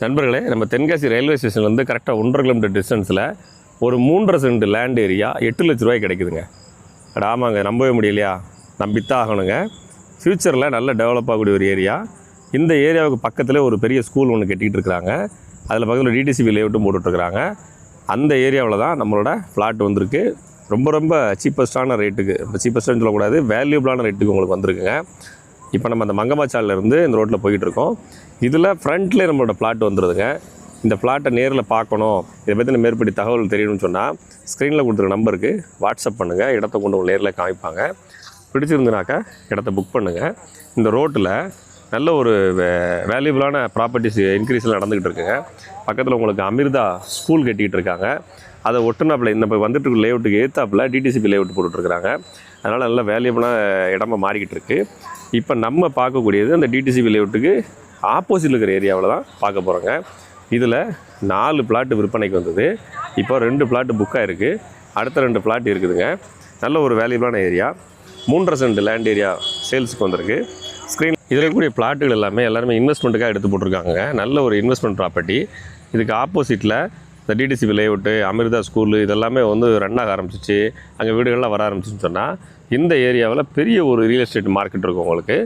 நண்பர்களே நம்ம தென்காசி ரயில்வே ஸ்டேஷன்லேருந்து கரெக்டாக ஒன்றரை கிலோமீட்டர் டிஸ்டன்ஸில் ஒரு மூன்றரை சென்ட் லேண்ட் ஏரியா எட்டு லட்ச ரூபாய் கிடைக்குதுங்க. அட ஆமாங்க நம்பவே முடியலையா? நம்பித்தான் ஆகணுங்க. ஃப்யூச்சரில் நல்ல டெவலப் ஆகக்கூடிய ஒரு ஏரியா இந்த ஏரியாவுக்கு பக்கத்தில் ஒரு பெரிய ஸ்கூல் ஒன்று கட்டிகிட்டு இருக்கிறாங்க அதில் பக்கத்தில் டிடிசிபி லேஅவுட்டும் போட்டுட்ருக்குறாங்க அந்த ஏரியாவில் தான் நம்மளோட ஃப்ளாட் வந்திருக்கு. ரொம்ப ரொம்ப சீப்பஸ்டான ரேட்டுக்கு இப்போ சீப்பஸ்டான்னு சொல்லக்கூடாது வேல்யூபிளான ரேட்டுக்கு உங்களுக்கு வந்திருக்குங்க. இப்போ நம்ம அந்த மங்கம்மாச்சாலில் இருந்து இந்த ரோட்டில் போயிட்டு இருக்கோம் இதில் ஃப்ரண்ட்லேயே நம்மளோட பிளாட் வந்துடுதுங்க இந்த பிளாட்டை நேரில் பார்க்கணும். இதை பற்றின மேற்படி தகவல் தெரியணும்னு சொன்னால் ஸ்க்ரீனில் கொடுத்துருக்க நம்பருக்கு வாட்ஸ்அப் பண்ணுங்கள் இடத்த கொண்டு நேரில் காமிப்பாங்க. பிடிச்சிருந்துனாக்கா இடத்த புக் பண்ணுங்கள் இந்த ரோட்டில் நல்ல ஒரு வேல்யூபிளான ப்ராப்பர்ட்டிஸ் இன்க்ரீஸில் நடந்துக்கிட்டு இருக்குங்க. பக்கத்தில் உங்களுக்கு அமிர்தா ஸ்கூல் கட்டிக்கிட்டு இருக்காங்க. அதை ஒட்டுனாப்பில் இந்த இப்போ வந்துட்டு இருக்க லேஅவுட்டுக்கு ஏற்றாப்பில் டிடிசிபி லேஅவுட் போட்டுட்ருக்குறாங்க. அதனால் நல்ல வேல்யூபிளான இடமா மாறிக்கிட்டு இருக்குது இப்போ நம்ம பார்க்கக்கூடியது அந்த டிடிசிபி லேஅவுட்டுக்கு ஆப்போசிட்டில் இருக்கிற ஏரியாவில் தான் பார்க்க போகிறோங்க இதில் நாலு பிளாட்டு விற்பனைக்கு வந்தது. இப்போ ரெண்டு பிளாட்டு புக்காக இருக்குது அடுத்த ரெண்டு பிளாட் இருக்குதுங்க. நல்ல ஒரு வேல்யூபிளான ஏரியா மூன்றரை சென்ட் லேண்ட் ஏரியா சேல்ஸுக்கு வந்திருக்கு. ஸ்க்ரீன் இதில் இருக்கக்கூடிய பிளாட்டுகள் எல்லாமே எல்லாருமே இன்வெஸ்ட்மெண்ட்டுக்காக எடுத்து போட்டிருக்காங்க. நல்ல ஒரு இன்வெஸ்ட்மெண்ட் ப்ராப்பர்ட்டி இதுக்கு ஆப்போசிட்டில் இந்த டிடிசிபி லேஅவுட்டு அமிர்தா ஸ்கூலு இதெல்லாமே வந்து ரன் ஆக ஆரம்பிச்சிச்சு. அங்கே வீடுகள்லாம் வர ஆரம்பிச்சின்னு சொன்னால் இந்த ஏரியாவில் பெரிய ஒரு ரியல் எஸ்டேட் மார்க்கெட் இருக்கும் உங்களுக்கு.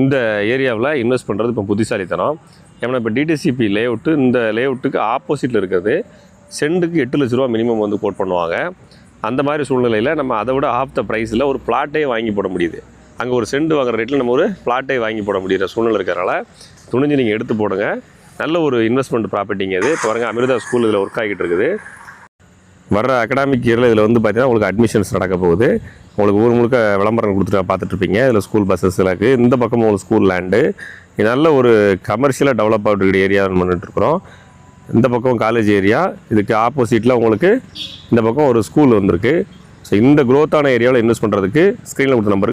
இந்த ஏரியாவில் இன்வெஸ்ட் பண்ணுறது இப்போ புத்திசாலித்தனம். ஏன்னா இப்போ டிடிசிபி லேஅவுட்டு இந்த லேஅவுட்டுக்கு ஆப்போசிட்டில் இருக்கிறது. செண்டுக்கு எட்டு லட்ச ரூபா மினிமம் வந்து கோட் பண்ணுவாங்க. அந்த மாதிரி சூழ்நிலையில் நம்ம அதை விட ஆஃப் த ப்ரைஸில் ஒரு பிளாட்டே வாங்கி போட முடியுது. அங்கே ஒரு செண்டு வாங்குற ரேட்டில் நம்ம ஒரு பிளாட்டே வாங்கி போட முடியிற சூழ்நிலை இருக்கிறனால துணிஞ்சு நீங்கள் எடுத்து போடுங்க. நல்ல ஒரு இன்வெஸ்ட்மெண்ட் ப்ராப்பர்ட்டிங்க இது. இப்போ பாருங்க அமிர்தா ஸ்கூல் இதில் ஒர்க் ஆகிட்டு இருக்குது. வர்ற அகடாமிக் இயரில் இதில் வந்து பார்த்தீங்கன்னா உங்களுக்கு அட்மிஷன்ஸ் நடக்க போகுது. உங்களுக்கு ஊர் முழுக்க விளம்பரம் கொடுத்துட்டு பார்த்துட்ருப்பீங்க இதில் ஸ்கூல் பஸ்ஸஸ் இருக்குது இந்த பக்கமும் உங்களுக்கு ஸ்கூல் லேண்டு இது நல்ல ஒரு கமர்ஷியலாக டெவலப் ஆகிட்டு ஏரியா பண்ணிட்டுருக்குறோம் இந்த பக்கம் காலேஜ் ஏரியா இதுக்கு ஆப்போசிட்டில் உங்களுக்கு இந்த பக்கம் ஒரு ஸ்கூல் வந்திருக்கு. ஸோ இந்த க்ரோத்தான ஏரியாவில் இன்வெஸ்ட் பண்ணுறதுக்கு ஸ்க்ரீனில் கொடுத்த நம்பருக்கு